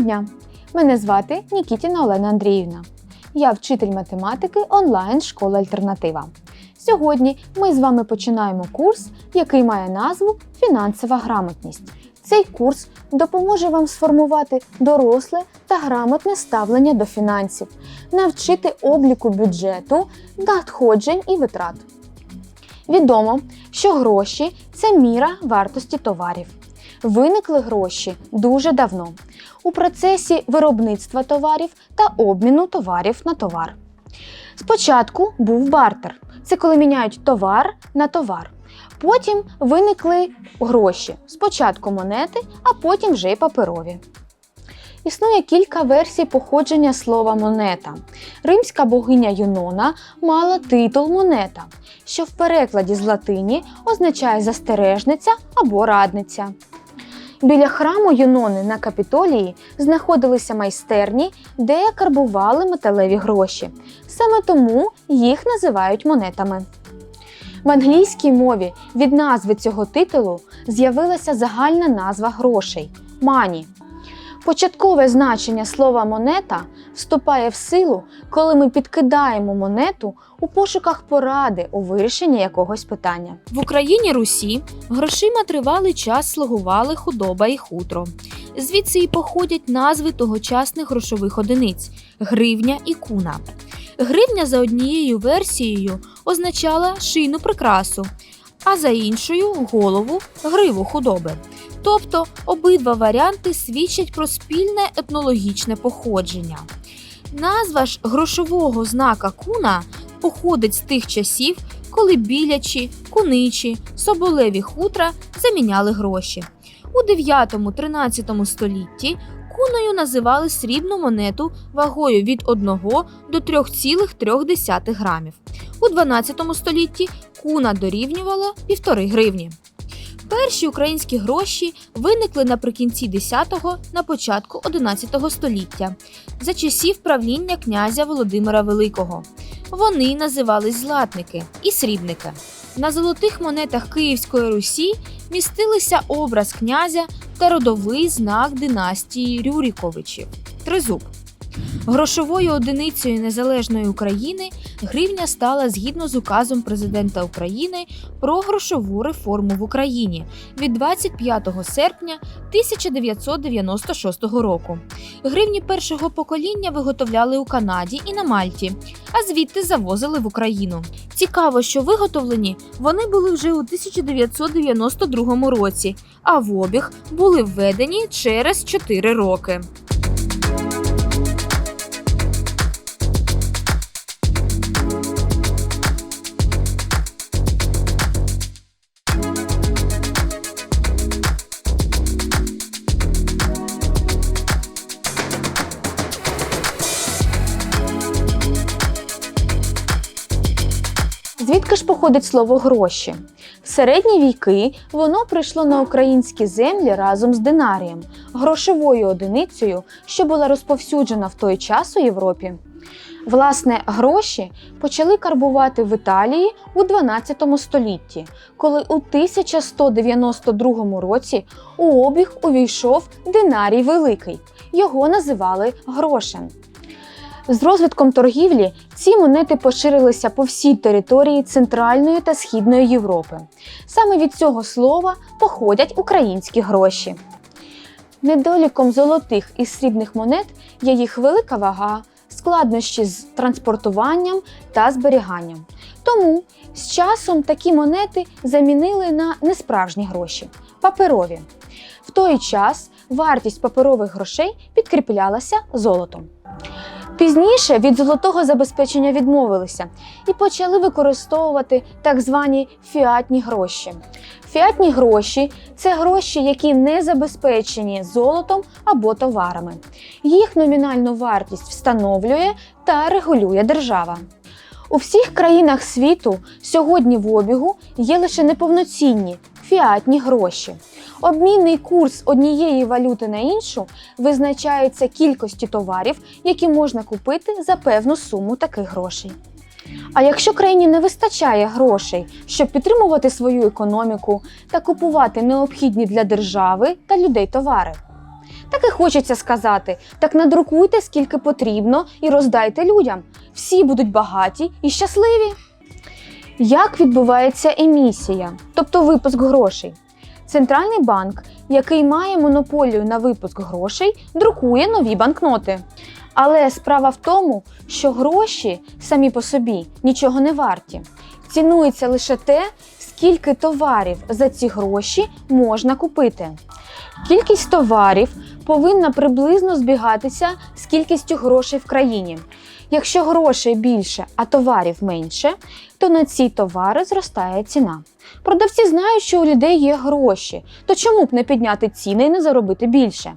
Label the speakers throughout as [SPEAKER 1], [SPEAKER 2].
[SPEAKER 1] Дня! Мене звати Нікітіна Олена Андріївна. Я вчитель математики онлайн школи Альтернатива. Сьогодні ми з вами починаємо курс, який має назву Фінансова грамотність. Цей курс допоможе вам сформувати доросле та грамотне ставлення до фінансів, навчити обліку бюджету, надходжень і витрат. Відомо, що гроші це міра вартості товарів. Виникли гроші дуже давно у процесі виробництва товарів та обміну товарів на товар. Спочатку був бартер це коли міняють товар на товар. Потім виникли гроші. Спочатку монети, а потім вже й паперові. Існує кілька версій походження слова монета. Римська богиня Юнона мала титул монета, що в перекладі з латині означає застережниця або радниця. Біля храму Юнони на Капітолії знаходилися майстерні, де карбували металеві гроші. Саме тому їх називають монетами. В англійській мові від назви цього титулу з'явилася загальна назва грошей мані. Початкове значення слова монета вступає в силу, коли ми підкидаємо монету у пошуках поради у вирішенні якогось питання.
[SPEAKER 2] В Україні Русі грошима тривалий час слугували худоба і хутро. Звідси і походять назви тогочасних грошових одиниць гривня і куна. Гривня за однією версією означала шийну прикрасу, а за іншою голову гриву худоби. Тобто обидва варіанти свідчать про спільне етнологічне походження. Назва ж грошового знака куна походить з тих часів, коли білячі, куничі, соболеві хутра заміняли гроші. У 9-13 столітті куною називали срібну монету вагою від 1 до 3,3 грамів. У 12 столітті куна дорівнювала 1,5 гривні. Перші українські гроші виникли наприкінці 10-го, на початку 11-го століття за часів правління князя Володимира Великого. Вони називались златники і срібники. На золотих монетах Київської Русі містилися образ князя та родовий знак династії Рюріковичів тризуб. Грошовою одиницею незалежної України гривня стала згідно з указом президента України про грошову реформу в Україні від 25 серпня 1996 року. Гривні першого покоління виготовляли у Канаді і на Мальті, а звідти завозили в Україну. Цікаво, що виготовлені вони були вже у 1992 році, а в обіг були введені через 4 роки.
[SPEAKER 1] Звідки ж походить слово гроші? В середні віки воно прийшло на українські землі разом з динарієм, грошовою одиницею, що була розповсюджена в той час у Європі. Власне, гроші почали карбувати в Італії у 12 столітті, коли у 1192 році у обіг увійшов динарій великий. Його називали грошем. З розвитком торгівлі ці монети поширилися по всій території Центральної та Східної Європи. Саме від цього слова походять українські гроші. Недоліком золотих і срібних монет є їх велика вага, складнощі з транспортуванням та зберіганням. Тому з часом такі монети замінили на несправжні гроші паперові. В той час вартість паперових грошей підкріплялася золотом. Пізніше від золотого забезпечення відмовилися і почали використовувати так звані фіатні гроші. Фіатні гроші це гроші, які не забезпечені золотом або товарами. Їх номінальну вартість встановлює та регулює держава. У всіх країнах світу сьогодні в обігу є лише неповноцінні фіатні гроші. Обмінний курс однієї валюти на іншу визначається кількості товарів, які можна купити за певну суму таких грошей. А якщо країні не вистачає грошей, щоб підтримувати свою економіку та купувати необхідні для держави та людей товари, Так і хочеться сказати: так надрукуйте скільки потрібно і роздайте людям. Всі будуть багаті і щасливі. Як відбувається емісія, тобто випуск грошей? Центральний банк, який має монополію на випуск грошей, друкує нові банкноти. Але справа в тому, що гроші самі по собі нічого не варті. Цінується лише те, скільки товарів за ці гроші можна купити. Кількість товарів повинна приблизно збігатися з кількістю грошей в країні. Якщо грошей більше, а товарів менше, то на ці товари зростає ціна. Продавці знають, що у людей є гроші, то чому б не підняти ціни і не заробити більше?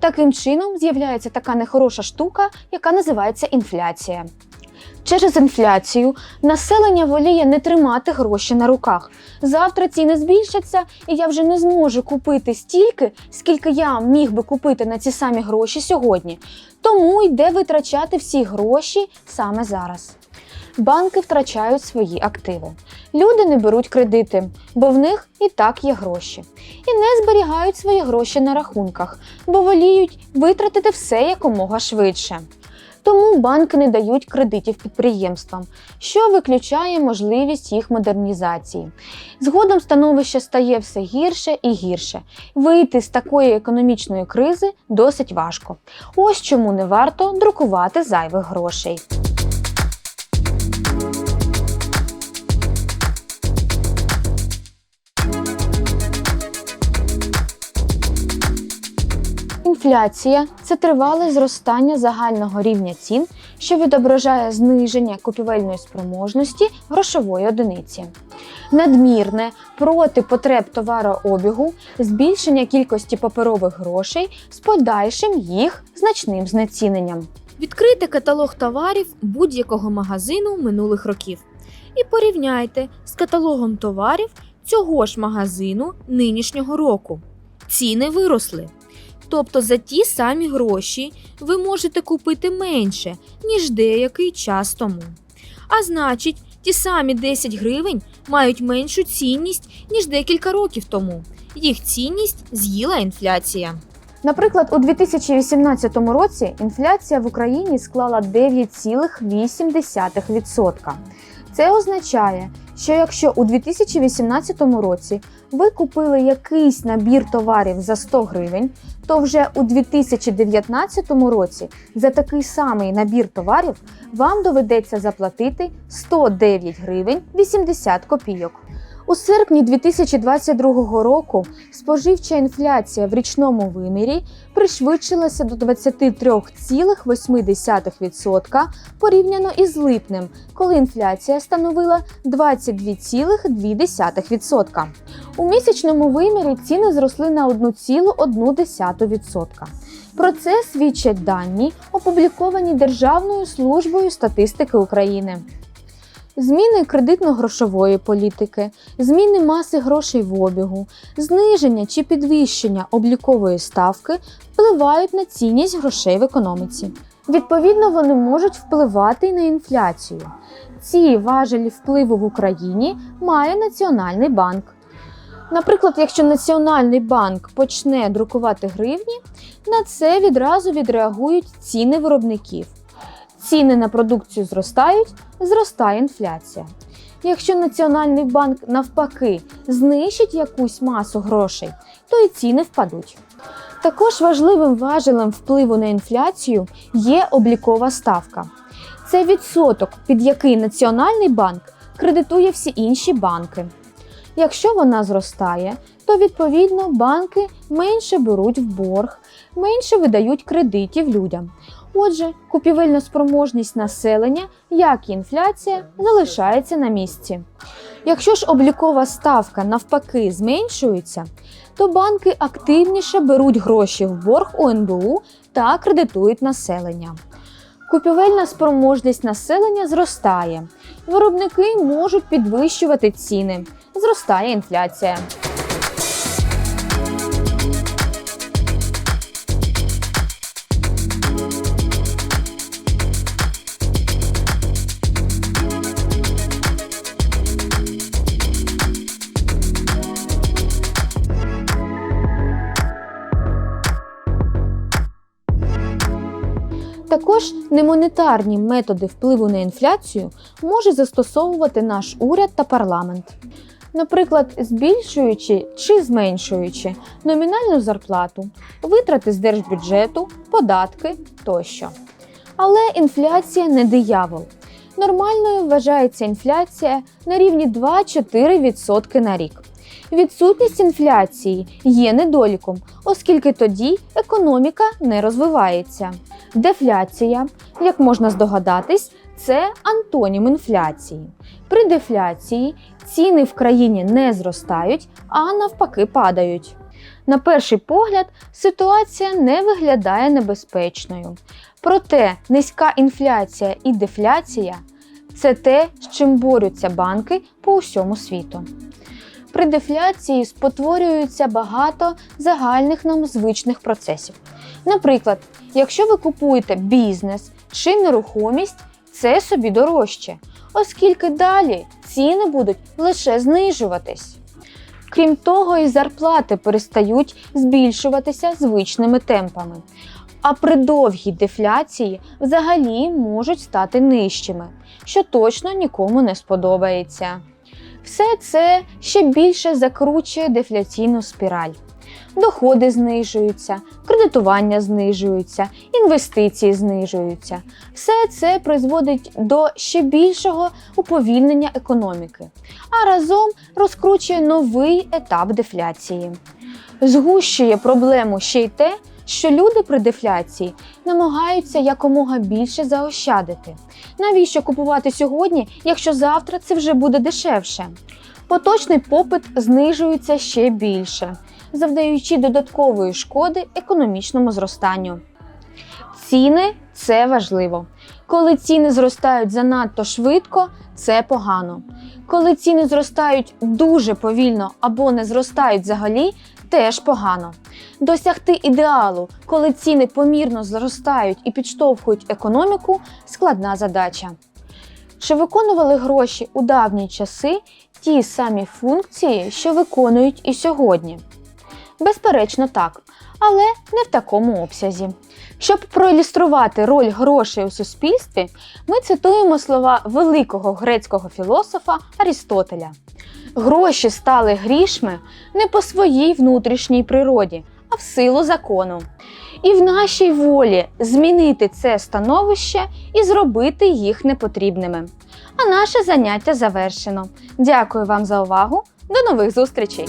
[SPEAKER 1] Таким чином з'являється така нехороша штука, яка називається інфляція. Через інфляцію населення воліє не тримати гроші на руках. Завтра ціни збільшаться, і я вже не зможу купити стільки, скільки я міг би купити на ці самі гроші сьогодні. Тому йде витрачати всі гроші саме зараз. Банки втрачають свої активи. Люди не беруть кредити, бо в них і так є гроші. І не зберігають свої гроші на рахунках, бо воліють витратити все якомога швидше. Тому банки не дають кредитів підприємствам, що виключає можливість їх модернізації. Згодом становище стає все гірше і гірше. Вийти з такої економічної кризи досить важко. Ось чому не варто друкувати зайвих грошей. Інфляція це тривале зростання загального рівня цін, що відображає зниження купівельної спроможності грошової одиниці. Надмірне проти потреб товарообігу, збільшення кількості паперових грошей з подальшим їх значним знеціненням.
[SPEAKER 2] Відкрийте каталог товарів будь-якого магазину минулих років і порівняйте з каталогом товарів цього ж магазину нинішнього року. Ціни виросли. Тобто за ті самі гроші ви можете купити менше, ніж деякий час тому. А значить, ті самі 10 гривень мають меншу цінність, ніж декілька років тому. Їх цінність з'їла інфляція.
[SPEAKER 1] Наприклад, у 2018 році інфляція в Україні склала 9,8%. Це означає, що якщо у 2018 році ви купили якийсь набір товарів за 100 гривень, то вже у 2019 році за такий самий набір товарів вам доведеться заплатити 109 гривень 80 копійок. У серпні 2022 року споживча інфляція в річному вимірі пришвидшилася до 23,8% порівняно із липнем, коли інфляція становила 22,2%. У місячному вимірі ціни зросли на 1,1%. Про це свідчать дані, опубліковані Державною службою статистики України. Зміни кредитно-грошової політики, зміни маси грошей в обігу, зниження чи підвищення облікової ставки впливають на цінність грошей в економіці. Відповідно, вони можуть впливати й на інфляцію. Ці важелі впливу в Україні має Національний банк. Наприклад, якщо Національний банк почне друкувати гривні, на це відразу відреагують ціни виробників. Ціни на продукцію зростають, зростає інфляція. Якщо Національний банк навпаки знищить якусь масу грошей, то і ціни впадуть. Також важливим важелем впливу на інфляцію є облікова ставка. Це відсоток, під який Національний банк кредитує всі інші банки. Якщо вона зростає, то відповідно банки менше беруть в борг, менше видають кредитів людям. Отже, купівельна спроможність населення, як і інфляція, залишається на місці. Якщо ж облікова ставка навпаки зменшується, то банки активніше беруть гроші в борг у НБУ та кредитують населення. Купівельна спроможність населення зростає. Виробники можуть підвищувати ціни. Зростає інфляція. Також немонетарні методи впливу на інфляцію може застосовувати наш уряд та парламент. Наприклад, збільшуючи чи зменшуючи номінальну зарплату, витрати з держбюджету, податки тощо. Але інфляція не диявол. Нормальною вважається інфляція на рівні 2-4% на рік. Відсутність інфляції є недоліком, оскільки тоді економіка не розвивається. Дефляція, як можна здогадатись, це антонім інфляції. При дефляції ціни в країні не зростають, а навпаки падають. На перший погляд, ситуація не виглядає небезпечною. Проте низька інфляція і дефляція це те, з чим борються банки по усьому світу. При дефляції спотворюється багато загальних нам звичних процесів. Наприклад, якщо ви купуєте бізнес чи нерухомість, це собі дорожче, оскільки далі ціни будуть лише знижуватись. Крім того, і зарплати перестають збільшуватися звичними темпами. А при довгій дефляції взагалі можуть стати нижчими, що точно нікому не сподобається. Все це ще більше закручує дефляційну спіраль. Доходи знижуються, кредитування знижується, інвестиції знижуються. Все це призводить до ще більшого уповільнення економіки, а разом розкручує новий етап дефляції. Згущує проблему ще й те, що люди при дефляції намагаються якомога більше заощадити. Навіщо купувати сьогодні, якщо завтра це вже буде дешевше? Поточний попит знижується ще більше, завдаючи додаткової шкоди економічному зростанню. Ціни це важливо. Коли ціни зростають занадто швидко, це погано. Коли ціни зростають дуже повільно або не зростають взагалі, теж погано. Досягти ідеалу, коли ціни помірно зростають і підштовхують економіку, складна задача. Чи виконували гроші у давні часи ті самі функції, що виконують і сьогодні? Безперечно, так, але не в такому обсязі. Щоб проілюструвати роль грошей у суспільстві, ми цитуємо слова великого грецького філософа Арістотеля. Гроші стали грішми не по своїй внутрішній природі, а в силу закону. І в нашій волі змінити це становище і зробити їх непотрібними. А наше заняття завершено. Дякую вам за увагу. До нових зустрічей!